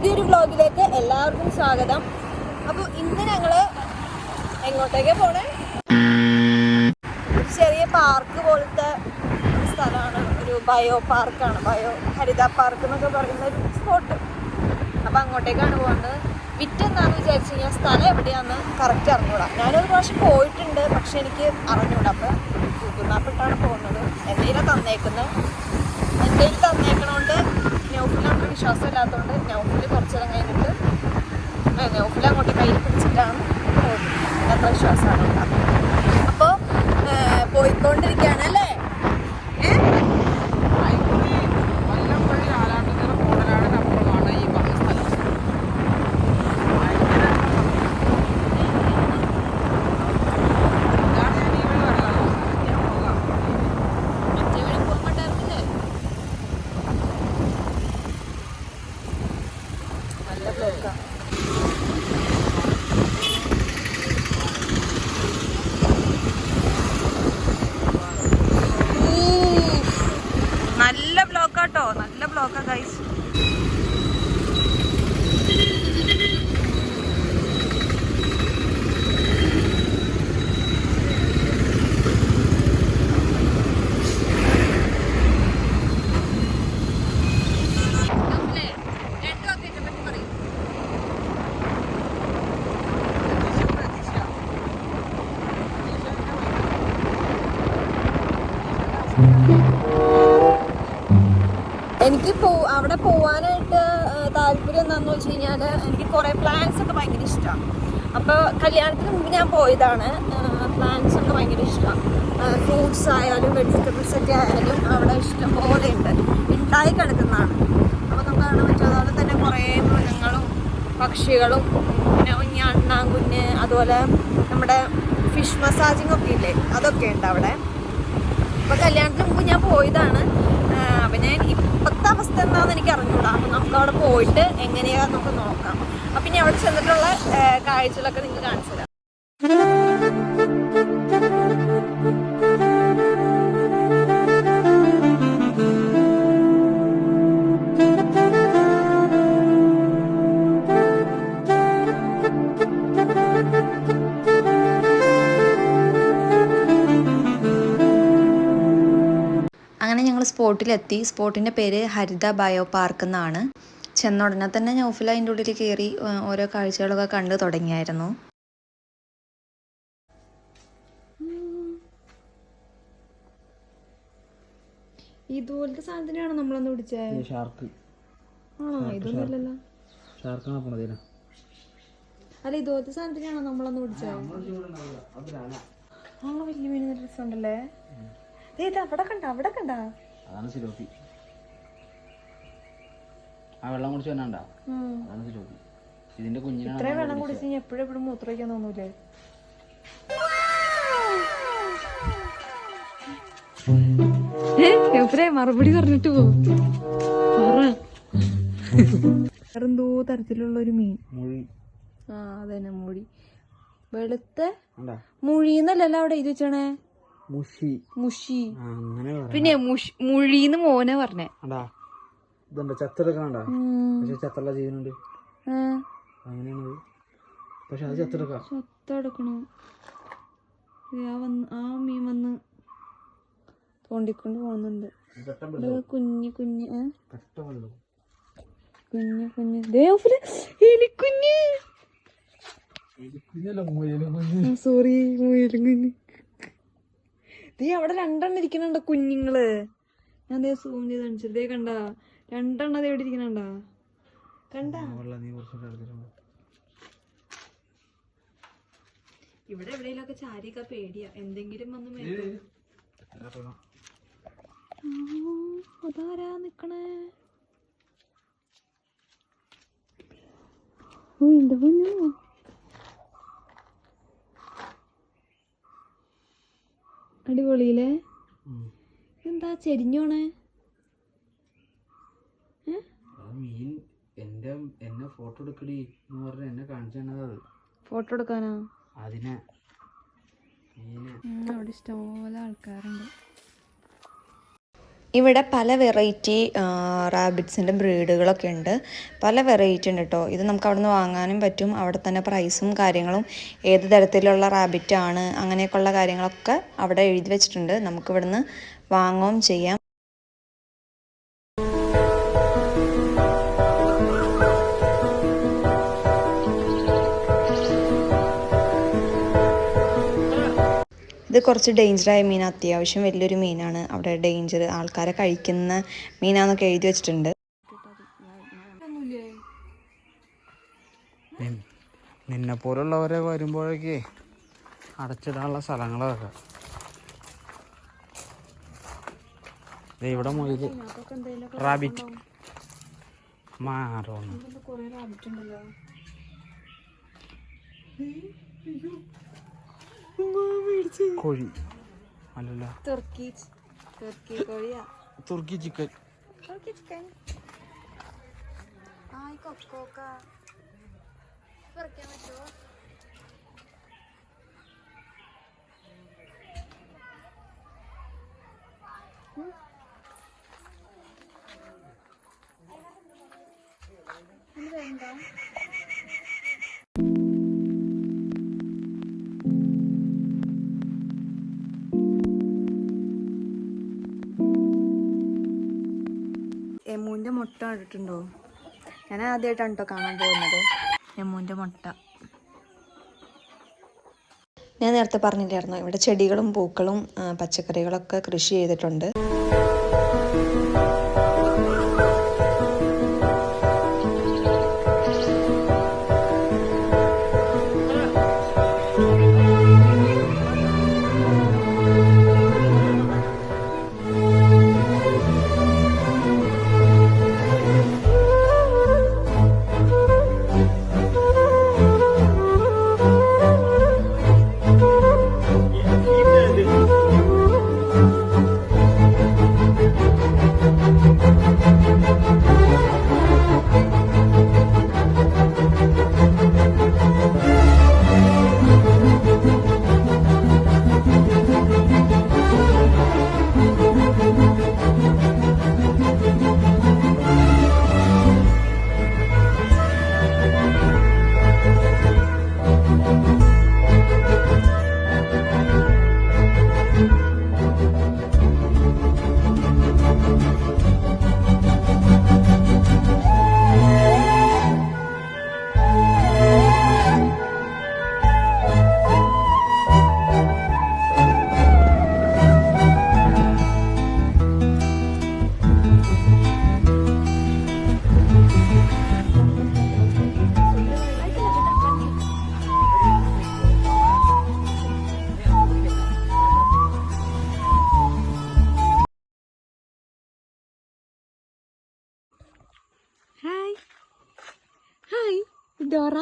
പുതിയൊരു വ്ലോഗിലേക്ക് എല്ലാവർക്കും സ്വാഗതം. അപ്പോൾ ഇന്ന് ഞങ്ങൾ എങ്ങോട്ടേക്കാ പോണേ? ചെറിയ പാർക്ക് പോലത്തെ സ്ഥലമാണ്. ഒരു ബയോ പാർക്കാണ് ബയോ ഹരിത പാർക്ക് എന്നൊക്കെ പറയുന്ന ഒരു സ്പോട്ട് അപ്പൊ അങ്ങോട്ടേക്കാണ് പോകുന്നത് വിറ്റ് എന്താന്ന് വിചാരിച്ചു കഴിഞ്ഞാൽ സ്ഥലം എവിടെയാന്ന് കറക്റ്റ് അറിഞ്ഞൂടാ. ഞാനൊരു പ്രാവശ്യം പോയിട്ടുണ്ട് പക്ഷെ എനിക്ക് അറിഞ്ഞൂടാ. അപ്പൊ ഗൂഗിൾ മാപ്പിട്ടാണ് പോകുന്നത്. എന്തെങ്കിലും തന്നേക്കുന്നത് എന്തെങ്കിലും തന്നേക്കണോണ്ട് നൗഫിലൊട്ട് വിശ്വാസം ഇല്ലാത്തതുകൊണ്ട് നൗഫിൽ കുറച്ച് നേരം കഴിഞ്ഞിട്ട് നൗഫിൽ അങ്ങോട്ട് കയ്യിൽ പിടിച്ചിട്ടാണ് അത്ര വിശ്വാസമാണ്. അപ്പോൾ പോയിക്കൊണ്ടിരിക്കുകയാണ് അല്ലേ ഏ? ആയിക്കുഴി വല്ലപ്പള്ളി ആലാട്ടുതറ മോഡലാണ് ഈ പറഞ്ഞ സ്ഥലം ഭയങ്കര ഇതാണ് ഞാൻ ഈ വഴി വരലാണ്. ഞാൻ പോകാം. മറ്റേ വഴി പോകാൻ പറ്റാറില്ലേ? നല്ല ബ്ലോക്കാ നല്ല ബ്ലോക്കാട്ടോ നല്ല ബ്ലോക്കാ ഗൈസ് എനിക്ക് പോ അവിടെ പോവാനായിട്ട് താല്പര്യം എന്താണെന്ന് വെച്ച് കഴിഞ്ഞാൽ എനിക്ക് കുറേ പ്ലാൻസ് ഒക്കെ ഭയങ്കര ഇഷ്ടമാണ് അപ്പോൾ കല്യാണത്തിന് മുമ്പ് ഞാൻ പോയതാണ്. പ്ലാൻസ് ഒക്കെ ഭയങ്കര ഇഷ്ടമാണ് ഫ്രൂട്ട്സ് ആയാലും വെജിറ്റബിൾസ് ഒക്കെ ആയാലും അവിടെ ഇഷ്ടം പോലെ ഉണ്ട്. ഉണ്ടായി കിടക്കുന്നതാണ്. അപ്പോൾ നമുക്ക് കാണാൻ പറ്റും. അതുപോലെ തന്നെ കുറേ മൃഗങ്ങളും പക്ഷികളും പിന്നെ കുഞ്ഞ് അണ്ണാങ്കുഞ്ഞ് അതുപോലെ നമ്മുടെ ഫിഷ് മസാജിങ് ഒക്കെ ഇല്ലേ അതൊക്കെ ഉണ്ട് അവിടെ. അപ്പോൾ കല്യാണത്തിന് മുമ്പ് ഞാൻ പോയതാണ്. അപ്പൊ ഞാൻ ഇപ്പത്തെ അവസ്ഥ എന്താണെന്ന് എനിക്ക് അറിഞ്ഞൂടാ അപ്പൊ നമുക്ക് അവിടെ പോയിട്ട് നമുക്ക് നോക്കാം. അപ്പൊ ഇനി അവിടെ ചെന്നിട്ടുള്ള കാഴ്ചകളൊക്കെ നിങ്ങൾക്ക് കാണിച്ചു തരാം സ്പോട്ടിലെത്തി. സ്പോട്ടിന്റെ പേര് ഹരിത ബയോ പാർക്ക് എന്നാണ്. ചെന്ന ഉടനെ തന്നെ നൗഫിൽ അതിന്റെ ഉള്ളിൽ കയറി ഓരോ കാഴ്ചകളൊക്കെ കണ്ടു തുടങ്ങിയായിരുന്നു. ഇതുപോലത്തെ സാധനത്തിനാണ് നമ്മളൊന്ന് പിടിച്ചത് ഈ ഷാർക്ക്. ആണോ? ഇതൊന്നുമല്ലല്ലോ ഷാർക്കാണ് പോണത് അല്ല ഇതുപോലത്തെ സാധനത്തിനാണോ നമ്മളൊന്ന് പിടിച്ചത് ആ വലിയ മീൻ രസമുണ്ടല്ലേ? ദേ, ഇത് അവിടെ കണ്ട? അവിടെ കണ്ട? അതാണ് സിലോപ്പി. ആ വെള്ളം കുടിച്ച് വന്നാണ്ട? അതാണ് സിലോപ്പി. ഇതിന്റെ കുഞ്ഞിനാണ് ഇത്രയും വെള്ളം കുടിച്ച് കഴിഞ്ഞാൽ എപ്പോഴും എപ്പോഴും മൂത്രയ്ക്കാൻ തോന്നൂലേ? മറുപടി പറഞ്ഞിട്ട് പോ. വേറെന്തോ തരത്തിലുള്ള ഒരു മീൻ. മൊഴി. ആ അതന്നെ മുഴി. വെളുത്ത കണ്ടാ? മുഴിന്നല്ലല്ലോ അവിടെ ഇത് വെച്ചണേ മുഷി. മുഷി. അങ്ങനെ പിന്നെ മുഴിന്ന് മോനെ പറഞ്ഞേ. അടാ ഇതുണ്ട് ചത്തെടുക്കണണ്ട പക്ഷെ ചത്തുള്ള ജീവനുണ്ട് ആ. അങ്ങനെയാണത് പക്ഷെ അത് ചത്തെടുക്കാം ചത്തെടുക്കണു ആ വന്ന് ആ മീൻ വന്ന് തോണ്ടിക്കൊണ്ട് പോകുന്നുണ്ട്. കുഞ്ഞു കുഞ്ഞ് കുഞ്ഞു കുഞ്ഞ് കുഞ്ഞ്. ദേ ഓഫിൽ എലിക്കുഞ്ഞ്. സോറി മുയലും കുഞ്ഞ്. ദേ അവിടെ രണ്ടെണ്ണം ഇരിക്കുന്നുണ്ട് കുഞ്ഞുങ്ങൾ. ഞാൻ ദേ സൂം ചെയ്ത് കാണിച്ചത്. ദേ കണ്ട രണ്ടെണ്ണം ദേ എവിടെ ഇരിക്കണണ്ട കണ്ട? ഇവിടെ എവിടെയെങ്കിലൊക്കെ ചാരിയൊക്കെ പേടിയാ. എന്തെങ്കിലും വന്ന് അതാരാ നിക്കണേ? ഓ എന്റെ അടിപൊളിയില്ലേ? എന്താ ചെരിഞ്ഞോണേ? എന്നെ ഫോട്ടോ എടുക്കടി എന്ന് പറഞ്ഞ എന്നെ ഫോട്ടോ എടുക്കാനാ? അതിനെ. അവിടെ ഇഷ്ടംപോലെ ആൾക്കാരുണ്ട്. ഇവിടെ പല വെറൈറ്റി റാബിറ്റ്സിന്റെ ബ്രീഡുകളൊക്കെ ഉണ്ട്. പല വെറൈറ്റി ഉണ്ട് കേട്ടോ ഇത് നമുക്ക് അവിടെ നിന്ന് വാങ്ങാനും പറ്റും. അവിടെ തന്നെ പ്രൈസും കാര്യങ്ങളും ഏത് തരത്തിലുള്ള റാബിറ്റാണ് അങ്ങനെയൊക്കെയുള്ള കാര്യങ്ങളൊക്കെ അവിടെ എഴുതി വെച്ചിട്ടുണ്ട്. നമുക്ക് ഇവിടുന്ന് വാങ്ങുകയും ചെയ്യാം. ഇത് കുറച്ച് ഡേഞ്ചറായ മീൻ അത്യാവശ്യം വലിയൊരു മീനാണ്. അവിടെ ഡേഞ്ചർ ആൾക്കാരെ കഴിക്കുന്ന മീനാന്നൊക്കെ എഴുതി വെച്ചിട്ടുണ്ട്. നിന്നെ പോലുള്ളവരെ വരുമ്പോഴേക്കേ അടച്ചിടാനുള്ള സ്ഥലങ്ങളൊക്കെ. ഇവിടെ മുതൽ റാബിറ്റ്. മാറോന്ന് കോഴി. അല്ലല്ല. തുർക്കി തുർക്കി കോഴിയാ. തുർക്കി ചിക്കൻ. തുർക്കി ചിക്കൻ. ആയി കൊക്കോക്ക. പറിക്കാൻ പറ്റുമോ എമ്മുവിന്റെ മുട്ട കണ്ടിട്ടുണ്ടോ? ഞാൻ ആദ്യമായിട്ടാണ് കേട്ടോ കാണാൻ പോകുന്നത്. ഞമ്മൂന്റെ മുട്ട. ഞാൻ നേരത്തെ പറഞ്ഞില്ലായിരുന്നു ഇവിടെ ചെടികളും പൂക്കളും പച്ചക്കറികളൊക്കെ കൃഷി ചെയ്തിട്ടുണ്ട്. ഡോറ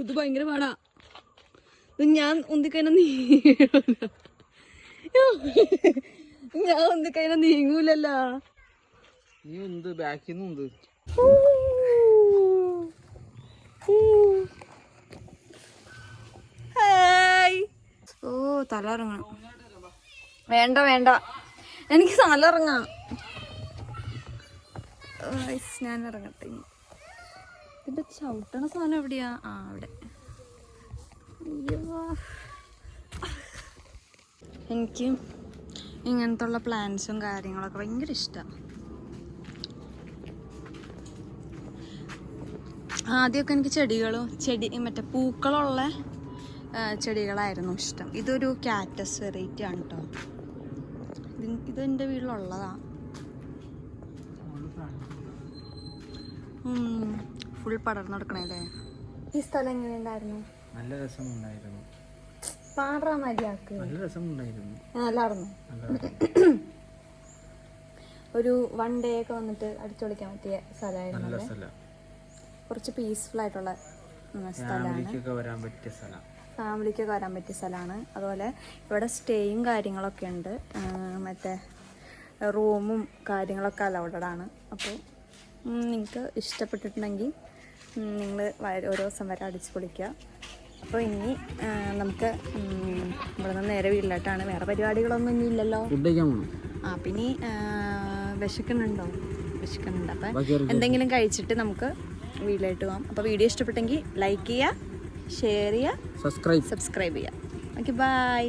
ഇത് ഭയങ്കര പാടാ. ഇത് ഞാൻ ഒന്നിക്കൈന നീ ഞാൻ ഒന്നിക്കൈന നീങ്ങൂലല്ലോ. നീ ഉണ്ട് ബാക്കിൽ നിന്നുണ്ട് ഓ തല ഇറങ്ങണം വേണ്ട വേണ്ട. എനിക്ക് തല ഇറങ്ങാം ഞാൻ ഇറങ്ങട്ടെ. ഇതിന്റെ ചവിട്ടണ സാധനം എവിടെയാ? ആ അവിടെ. അയ്യോ. എനിക്ക് ഇങ്ങനത്തെ ഉള്ള പ്ലാന്റ്സും കാര്യങ്ങളൊക്കെ ഭയങ്കര ഇഷ്ടമാണ് ആദ്യമൊക്കെ എനിക്ക് ചെടികളും ചെടി മറ്റേ പൂക്കളുള്ള ചെടികളായിരുന്നു ഇഷ്ടം. ഇതൊരു കാറ്റസ് വെറൈറ്റി ആണ് കേട്ടോ ഇത് ഇത് എന്റെ വീട്ടിലുള്ളതാ ഫുൾ പടർന്നു നടക്കണല്ലേ ഈ സ്ഥലം എങ്ങനെ ഉണ്ടായിരുന്നു? നല്ല രസമുണ്ടായിരുന്നു. പാടാ മതിയാക്ക്. നല്ല രസമുണ്ടായിരുന്നു. നല്ലായിരുന്നു. നല്ല രസം. ഒരു വൺ ഡേ ഒക്കെ വന്നിട്ട് അടിച്ചൊളിക്കാൻ പറ്റിയ സ്ഥലമായിരുന്നു നല്ല സ്ഥലം. കുറച്ച് പീസ്ഫുൾ ആയിട്ടുള്ള ഫാമിലിക്കൊക്കെ വരാൻ പറ്റിയ സ്ഥലം. ഫാമിലിക്കൊക്കെ വരാൻ പറ്റിയ സ്ഥലമാണ്. അതുപോലെ ഇവിടെ സ്റ്റേയും കാര്യങ്ങളൊക്കെ ഉണ്ട്. മറ്റേ റൂമും കാര്യങ്ങളൊക്കെ അലൗഡഡ് ആണ്. അപ്പോൾ നിങ്ങൾക്ക് ഇഷ്ടപ്പെട്ടിട്ടുണ്ടെങ്കിൽ നിങ്ങൾ ഓരോ ദിവസം വരെ അടിച്ച് പൊളിക്കുക. അപ്പോൾ ഇനി നമുക്ക് ഇവിടെ നിന്ന് നേരെ വീട്ടിലോട്ടാണ്. വേറെ പരിപാടികളൊന്നും ഇനി ഇല്ലല്ലോ. ആ പിന്നെ വിശക്കുന്നുണ്ടോ? വിശക്കുന്നുണ്ട്. അപ്പം എന്തെങ്കിലും കഴിച്ചിട്ട് നമുക്ക് വീട്ടിലായിട്ട് പോകാം അപ്പോൾ വീഡിയോ ഇഷ്ടപ്പെട്ടെങ്കിൽ ലൈക്ക് ചെയ്യുക ഷെയർ ചെയ്യുക സബ്സ്ക്രൈബ് സബ്സ്ക്രൈബ് ചെയ്യുക. Okay bye